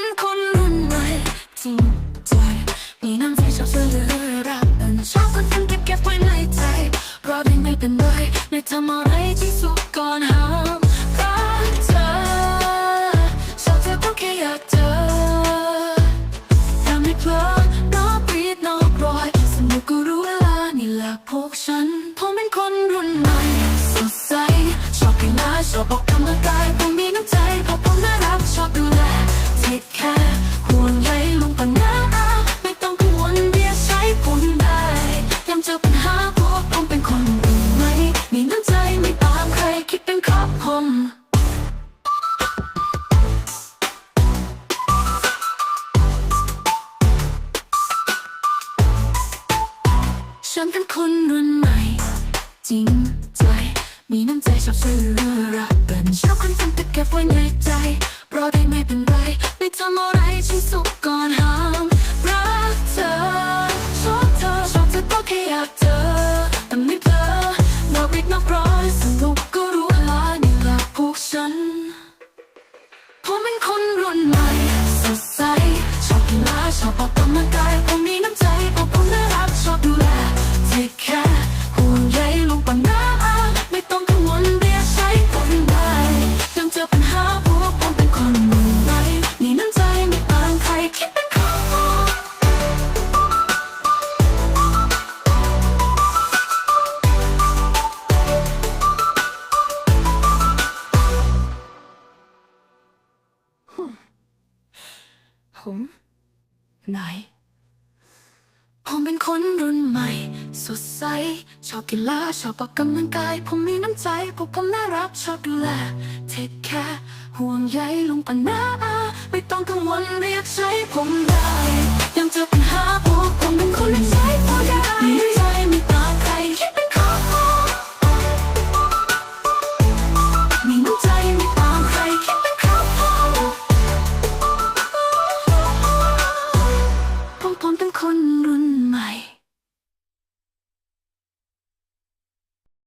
นคนรุ่นใหม่จริงใจมีน้ำใจชอบช่วยเหลือรักกันชอบคนทำเก็บเก็บไว้ในใจเพรอได้ไม่เป็นไรไม่ทำอะไรที่สุดก่อนห้ามรักเธอชอบเธอเพราะแค่อยากเจอทำให้เพลินนอกรีดนอกรอยสนุกก็รู้เวลานี่แหละพวกฉันผมเป็นคนรุ่นใหม่สดใสชอบกีฬาชอบออกกำลังกาย เจอปัญหาพวกผมเป็นคนรุ่นใหม่มีน้ำใจไม่ตามใครคิดเป็นครับผมฉันเป็นคนรุ่นใหม่ จริงใจ มีน้ำใจชอบช่วยเหลือรักกันชอบคนทำแต่เก็บไว้ในใจ ผมเป็นคนรุ่นใหม่ ผมไหน ผมเป็นคนรุ่นใหม่ สดใส ชอบกีฬาชอบออกกำลังกาย ผมมีน้ำใจพวกผมน่ารักชอบดูแล เทคแคร์ห่วงใยลงปัญหาไม่ต้องกังวลเรียกใช้ผมได้